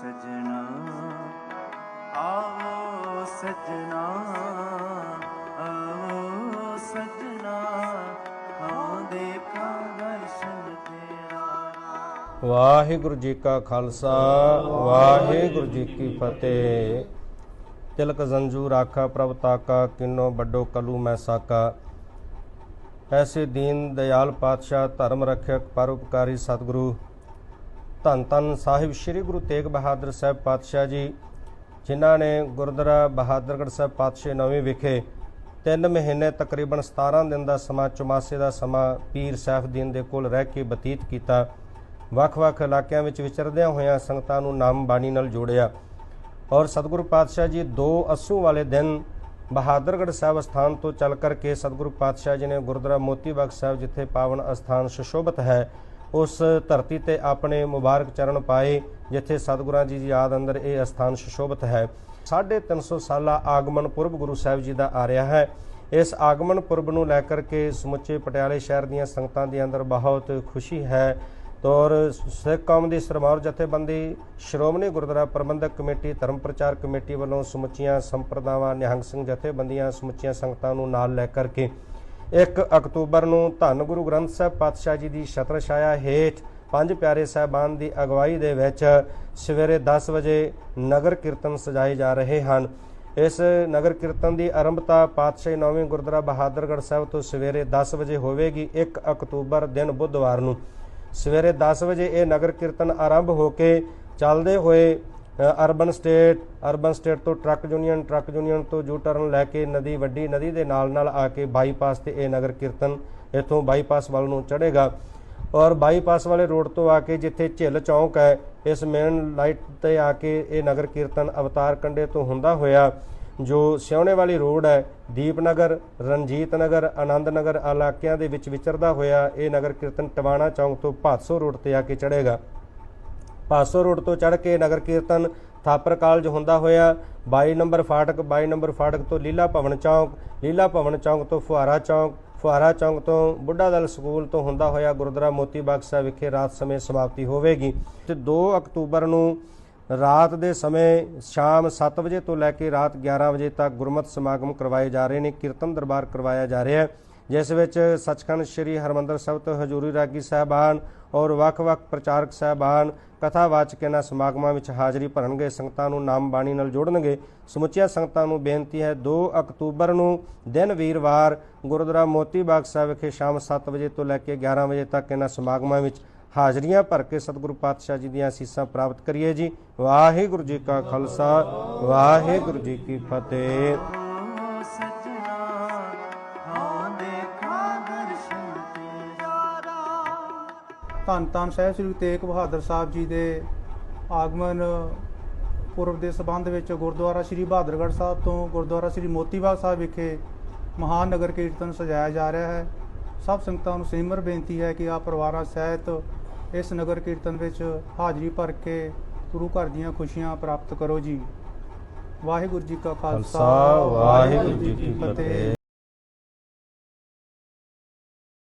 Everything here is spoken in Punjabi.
ਸਜਣਾ। ਆਵੋ ਸਜਣਾ ਆਵੋ ਸਜਣਾ। ਹਾਂ, ਦੇਖਾਂ ਦਰਸ਼ਨ ਤੇਰਾ। ਵਾਹਿਗੁਰੂ ਜੀ ਕਾ ਖਾਲਸਾ, ਵਾਹਿਗੁਰੂ ਜੀ ਕੀ ਫਤਿਹ। ਤਿਲਕ ਜ਼ੰਜੂ ਰਾਖਾ ਪ੍ਰਭ ਤਾਕਾ, ਕਿਨੋ ਵੱਡੋ ਕਲੂ ਮੈਂ ਸਾਕਾ। ਐਸੇ ਦੀਨ ਦਇਆਲ ਪਾਤਸ਼ਾਹ, ਧਰਮ ਰੱਖਿਅਕ, ਪਰਉਪਕਾਰੀ ਸਤਿਗੁਰੂ ਧੰਨ ਧੰਨ ਸਾਹਿਬ ਸ੍ਰੀ ਗੁਰੂ ਤੇਗ ਬਹਾਦਰ ਸਾਹਿਬ ਪਾਤਸ਼ਾਹ ਜੀ, ਜਿਨ੍ਹਾਂ ਨੇ ਗੁਰਦੁਆਰਾ ਬਹਾਦਰਗੜ੍ਹ ਸਾਹਿਬ ਪਾਤਸ਼ਾਹ ਨਵੇਂ ਵਿਖੇ ਤਿੰਨ ਮਹੀਨੇ ਤਕਰੀਬਨ 17 ਦਿਨ ਦਾ ਸਮਾਂ, ਚੁਮਾਸੇ ਦਾ ਸਮਾਂ ਪੀਰ ਸੈਫਦੀਨ ਦੇ ਕੋਲ ਰਹਿ ਕੇ ਬਤੀਤ ਕੀਤਾ। ਵੱਖ-ਵੱਖ ਇਲਾਕਿਆਂ ਵਿੱਚ ਵਿਚਰਦਿਆਂ ਹੋਇਆਂ ਸੰਗਤਾਂ ਨੂੰ ਨਾਮ ਬਾਣੀ ਨਾਲ ਜੋੜਿਆ। ਔਰ ਸਤਿਗੁਰੂ ਪਾਤਸ਼ਾਹ ਜੀ ਦੋ ਅਸੂ ਵਾਲੇ ਦਿਨ ਬਹਾਦਰਗੜ੍ਹ ਸਾਹਿਬ ਸਥਾਨ ਤੋਂ ਚੱਲ ਕਰਕੇ ਸਤਿਗੁਰੂ ਪਾਤਸ਼ਾਹ ਜੀ ਨੇ ਗੁਰਦੁਆਰਾ ਮੋਤੀ ਬਾਗ ਸਾਹਿਬ, ਜਿੱਥੇ ਪਾਵਨ ਅਸਥਾਨ ਸੁਸ਼ੋਭਿਤ ਹੈ ਉਸ ਧਰਤੀ ਤੇ ਆਪਣੇ ਮੁਬਾਰਕ ਚਰਨ ਪਾਏ, ਜਿੱਥੇ ਸਤਿਗੁਰਾਂ ਜੀ ਦੀ ਯਾਦ ਅੰਦਰ ਇਹ ਅਸਥਾਨ ਸੁਸ਼ੋਭਿਤ ਹੈ। 350 ਸਾਲਾ ਆਗਮਨ ਪੁਰਬ ਗੁਰੂ ਸਾਹਿਬ ਜੀ ਦਾ ਆ ਰਿਹਾ ਹੈ। ਇਸ ਆਗਮਨ ਪੁਰਬ ਨੂੰ ਲੈ ਕਰਕੇ ਸਮੁੱਚੇ ਪਟਿਆਲੇ ਸ਼ਹਿਰ ਦੀਆਂ ਸੰਗਤਾਂ ਦੇ ਅੰਦਰ ਬਹੁਤ ਖੁਸ਼ੀ ਹੈ। ਤੌਰ ਸਿੱਖ ਕੌਮ ਦੀ ਸਰਮੌਰ ਜਥੇਬੰਦੀ, ਸ਼੍ਰੋਮਣੀ ਗੁਰਦੁਆਰਾ ਪ੍ਰਬੰਧਕ ਕਮੇਟੀ, ਧਰਮ ਪ੍ਰਚਾਰ ਕਮੇਟੀ ਵੱਲੋਂ ਸਮੁੱਚੀਆਂ ਸੰਪਰਦਾਵਾਂ, ਨਿਹੰਗ ਸਿੰਘ ਜਥੇਬੰਦੀਆਂ ਸਮੁੱਚੀਆਂ ਸੰਗਤਾਂ ਨੂੰ ਨਾਲ ਲੈ ਕਰਕੇ 1 ਅਕਤੂਬਰ ਨੂੰ ਧੰਨ ਗੁਰੂ ਗ੍ਰੰਥ ਸਾਹਿਬ ਪਾਤਸ਼ਾਹ ਜੀ ਦੀ ਛਤਰ ਛਾਇਆ ਹੇਠ ਪੰਜ ਪਿਆਰੇ ਸਾਹਿਬਾਨ ਦੀ ਅਗਵਾਈ ਦੇ ਵਿੱਚ ਸਵੇਰੇ 10 ਵਜੇ ਨਗਰ ਕੀਰਤਨ ਸਜਾਏ ਜਾ ਰਹੇ ਹਨ। ਇਸ ਨਗਰ ਕੀਰਤਨ ਦੀ ਆਰੰਭਤਾ ਪਾਤਸ਼ਾਹੀ ਨੌਵੇਂ ਗੁਰਦੁਆਰਾ ਬਹਾਦਰਗੜ੍ਹ ਸਾਹਿਬ ਤੋਂ ਸਵੇਰੇ 10 ਵਜੇ ਹੋਵੇਗੀ 1 ਅਕਤੂਬਰ ਦਿਨ ਬੁੱਧਵਾਰ ਨੂੰ। ਸਵੇਰੇ 10 ਵਜੇ ਇਹ ਨਗਰ ਕੀਰਤਨ ਆਰੰਭ ਹੋ ਕੇ ਚੱਲਦੇ ਹੋਏ ਅਰਬਨ ਸਟੇਟ ਅਰਬਨ ਸਟੇਟ ਤੋਂ ਟਰੱਕ ਯੂਨੀਅਨ ਟਰੱਕ ਯੂਨੀਅਨ ਤੋਂ ਯੂ ਟਰਨ ਲੈ ਕੇ ਨਦੀ ਵੱਡੀ, ਨਦੀ ਦੇ ਨਾਲ ਨਾਲ ਆ ਕੇ ਬਾਈਪਾਸ ਤੇ ਇਹ ਨਗਰ ਕੀਰਤਨ ਇੱਥੋਂ ਬਾਈਪਾਸ ਵੱਲ ਨੂੰ ਚੜ੍ਹੇਗਾ। ਔਰ ਬਾਈਪਾਸ ਵਾਲੇ ਰੋਡ ਤੋਂ ਆ ਕੇ ਜਿੱਥੇ ਝਿੱਲ ਚੌਂਕ ਹੈ, ਇਸ ਮੇਨ ਲਾਈਟ ਤੇ ਆ ਕੇ ਇਹ ਨਗਰ ਕੀਰਤਨ ਅਵਤਾਰ ਕੰਡੇ ਤੋਂ ਹੁੰਦਾ ਹੋਇਆ, ਜੋ ਸਿਉਣੇ ਵਾਲੀ ਰੋਡ ਹੈ, ਦੀਪਨਗਰ, ਰਣਜੀਤ ਨਗਰ, ਆਨੰਦ ਨਗਰ ਇਲਾਕਿਆਂ ਦੇ ਵਿੱਚ ਵਿਚਰਦਾ ਹੋਇਆ ਇਹ ਨਗਰ ਕੀਰਤਨ ਟਵਾਣਾ ਚੌਂਕ ਤੋਂ ਭਾਦਸੋ ਰੋਡ ਤੇ ਆ ਕੇ ਚੜ੍ਹੇਗਾ। ਪਾਸੋ ਰੋਡ ਤੋਂ ਚੜ੍ਹ ਕੇ ਨਗਰ ਕੀਰਤਨ ਥਾਪਰ ਕਾਲਜ ਹੁੰਦਾ ਹੋਇਆ 22 ਨੰਬਰ ਫਾਟਕ 22 ਨੰਬਰ ਫਾਟਕ ਤੋਂ ਲੀਲਾ ਭਵਨ ਚੌਂਕ, ਲੀਲਾ ਭਵਨ ਚੌਂਕ ਤੋਂ ਫੁਹਾਰਾ ਚੌਂਕ ਫੁਹਾਰਾ ਚੌਂਕ ਤੋਂ ਬੁੱਢਾ ਦਲ ਸਕੂਲ ਤੋਂ ਹੁੰਦਾ ਹੋਇਆ ਗੁਰਦੁਆਰਾ ਮੋਤੀ ਬਾਗ ਸਾਹਿਬ ਵਿਖੇ ਰਾਤ ਸਮੇਂ ਸਮਾਪਤੀ ਹੋਵੇਗੀ। ਤੇ 2 ਅਕਤੂਬਰ ਨੂੰ ਰਾਤ ਦੇ ਸਮੇਂ ਸ਼ਾਮ 7 ਵਜੇ ਤੋਂ ਲੈ ਕੇ ਰਾਤ 11 ਵਜੇ ਤੱਕ ਗੁਰਮਤਿ ਸਮਾਗਮ ਕਰਵਾਏ ਜਾ ਰਹੇ ਨੇ, ਕੀਰਤਨ ਦਰਬਾਰ ਕਰਵਾਇਆ ਜਾ ਰਿਹਾ ਹੈ। ਜਿਸ ਵਿੱਚ ਸੱਚਖੰਡ ਸ੍ਰੀ ਹਰਮੰਦਰ ਸਾਹਿਬ ਤੋਂ ਹਜ਼ੂਰੀ ਰਾਗੀ ਸਾਹਿਬਾਨ ਔਰ ਵੱਖ-ਵੱਖ ਪ੍ਰਚਾਰਕ ਸਾਹਿਬਾਨ, ਕਥਾਵਾਚਕ ਇਹਨਾਂ ਸਮਾਗਮਾਂ ਵਿੱਚ ਹਾਜ਼ਰੀ ਭਰਨਗੇ। ਸੰਗਤਾਂ ਨੂੰ ਨਾਮ ਬਾਣੀ ਨਾਲ ਜੋੜਨਗੇ। ਸਮੁੱਚੀਆਂ ਸੰਗਤਾਂ ਨੂੰ ਬੇਨਤੀ ਹੈ 2 ਅਕਤੂਬਰ ਨੂੰ ਦਿਨ ਵੀਰਵਾਰ ਗੁਰਦੁਆਰਾ ਮੋਤੀ ਬਾਗ ਸਾਹਿਬ ਵਿਖੇ ਸ਼ਾਮ 7 ਵਜੇ ਤੋਂ ਲੈ ਕੇ 11 ਵਜੇ ਤੱਕ ਇਹਨਾਂ ਸਮਾਗਮਾਂ ਵਿੱਚ ਹਾਜ਼ਰੀਆਂ ਭਰ ਕੇ ਸਤਿਗੁਰੂ ਪਾਤਸ਼ਾਹ ਜੀ ਦੀਆਂ ਅਸੀਸਾਂ ਪ੍ਰਾਪਤ ਕਰੀਏ ਜੀ। ਵਾਹਿਗੁਰੂ ਜੀ ਕਾ ਖਾਲਸਾ, ਵਾਹਿਗੁਰੂ ਜੀ ਕੀ ਫਤਿਹ। ਧੰਨ ਧੰਨ ਸਾਹਿਬ ਸ੍ਰੀ ਤੇਗ ਬਹਾਦਰ ਸਾਹਿਬ ਜੀ ਦੇ ਆਗਮਨ ਪੁਰਬ ਦੇ ਸਬੰਧ ਵਿੱਚ ਗੁਰਦੁਆਰਾ ਸ੍ਰੀ ਬਹਾਦਰਗੜ੍ਹ ਸਾਹਿਬ ਤੋਂ ਗੁਰਦੁਆਰਾ ਸ੍ਰੀ ਮੋਤੀਬਾਗ ਸਾਹਿਬ ਵਿਖੇ ਮਹਾਨ ਨਗਰ ਕੀਰਤਨ ਸਜਾਇਆ ਜਾ ਰਿਹਾ ਹੈ। ਸਭ ਸੰਗਤਾਂ ਨੂੰ ਸਿਮਰ ਬੇਨਤੀ ਹੈ ਕਿ ਆਪ ਪਰਿਵਾਰਾਂ ਸਹਿਤ ਇਸ ਨਗਰ ਕੀਰਤਨ ਵਿੱਚ ਹਾਜ਼ਰੀ ਭਰ ਕੇ ਗੁਰੂ ਘਰ ਦੀਆਂ ਖੁਸ਼ੀਆਂ ਪ੍ਰਾਪਤ ਕਰੋ ਜੀ। ਵਾਹਿਗੁਰੂ ਜੀ ਕਾ ਖਾਲਸਾ ਵਾਹਿਗੁਰੂ ਜੀ ਕੀ ਫਤਿਹ।